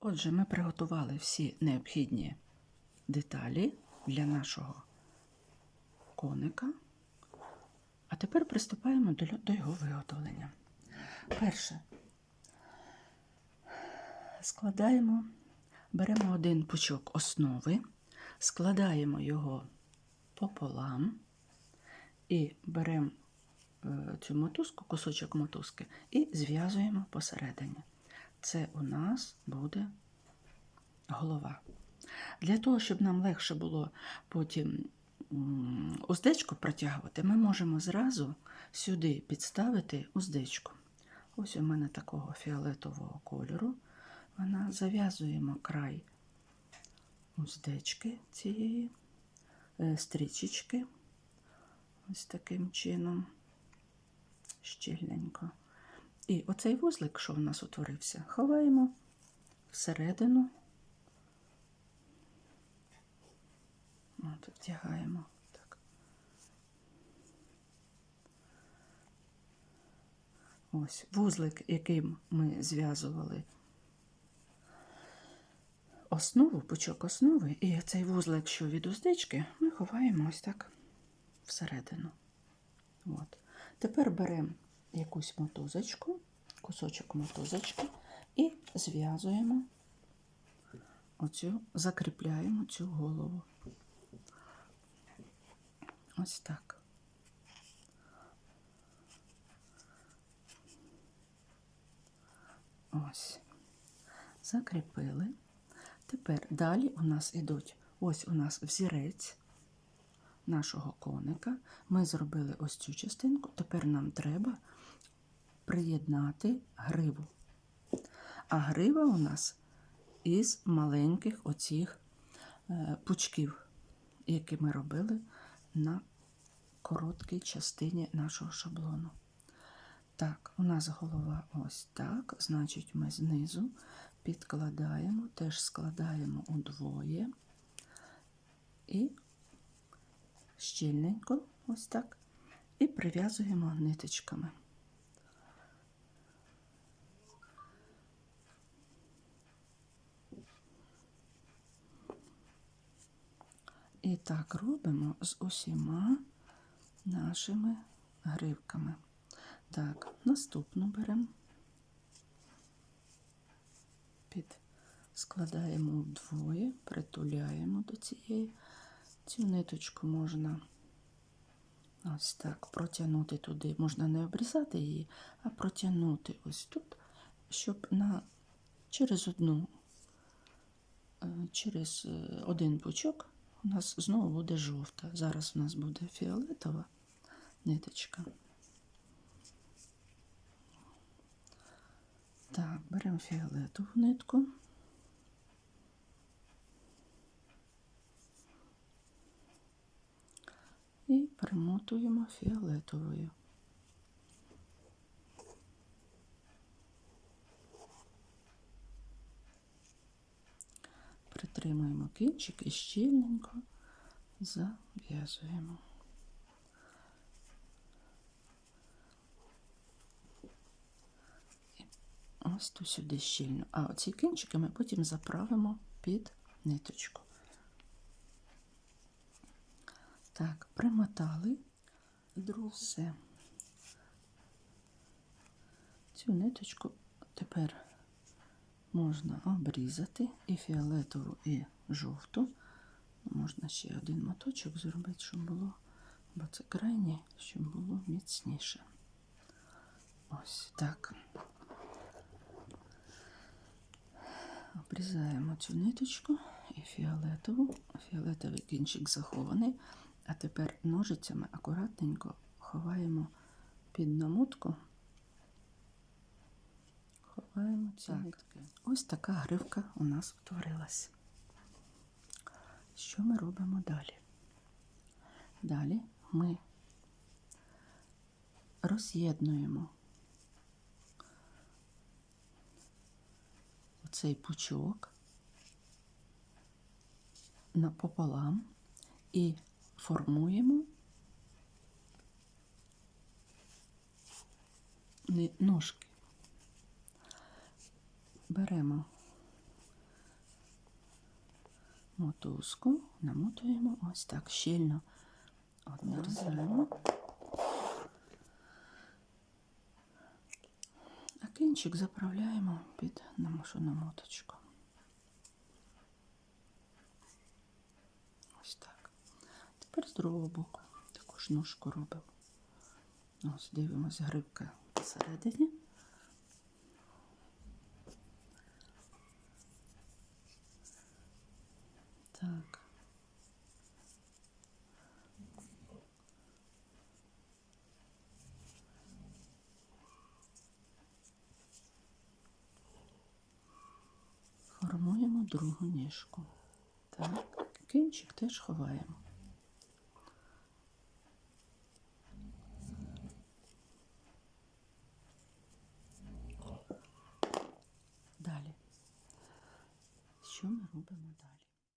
Отже, ми приготували всі необхідні деталі для нашого коника. А тепер приступаємо до, його виготовлення. Перше, складаємо, беремо один пучок основи, складаємо його пополам і беремо е, цю мотузку, кусочок мотузки, і зв'язуємо посередині. Це у нас буде голова. Для того, щоб нам легше було потім уздечку протягувати, ми можемо зразу сюди підставити уздечку. Ось у мене такого фіолетового кольору. Вона зав'язуємо край уздечки цієї е, стрічечки. Ось таким чином щільненько. І оцей вузлик, що в нас утворився, ховаємо всередину. От, вдягаємо. Так. Ось вузлик, яким ми зв'язували основу, пучок основи, і цей вузлик, що від уздечки, ми ховаємо ось так всередину. От. Тепер беремо якусь мотузочку, кусочок мотузочки і зв'язуємо оцю, закріпляємо цю голову. Ось так. Ось. Закріпили. Тепер далі у нас ідуть ось у нас взірець нашого коника. Ми зробили ось цю частинку. Тепер нам треба приєднати гриву. А грива у нас із маленьких оцих е, пучків, які ми робили на короткій частині нашого шаблону. Так, у нас голова ось так, значить, ми знизу підкладаємо, теж складаємо удвоє і щільненько, ось так, і прив'язуємо ниточками. І так робимо з усіма нашими гривками. Так, наступну беремо, під складаємо вдвоє, притуляємо до цієї. Цю ниточку можна ось так протягнути туди. Можна не обрізати її, а протягнути ось тут, щоб на, через одну, е, через е, один пучок у нас знову буде жовта. Зараз у нас буде фіолетова ниточка. Так, беремо фіолетову нитку. І перемотуємо фіолетовою. Притримуємо кінчик і щільненько зав'язуємо. Ось тут сюди щільно. А оці кінчики ми потім заправимо під ниточку. Так, примотали другу. Цю ниточку тепер можна обрізати і фіолетову, і жовту. Можна ще один моточок зробити, щоб було, бо це крайнє, щоб було міцніше. Ось так. Обрізаємо цю ниточку і фіолетову. Фіолетовий кінчик захований. А тепер ножицями акуратненько ховаємо під намотку. Ховаємо ці нитки. Ось така гривка у нас утворилась. Що ми робимо далі? Далі ми роз'єднуємо оцей пучок напополам і формуємо ножки. Беремо мотузку намотуємо ось так щільно. Одрізаємо. А кінчик заправляємо під нашу намоточку. Ось так. Тепер з другого боку також ножку робимо. Ось дивимося грибка посередині. Так. Формуємо другу ніжку. Так, кінчик теж ховаємо. Далі. Що ми робимо далі?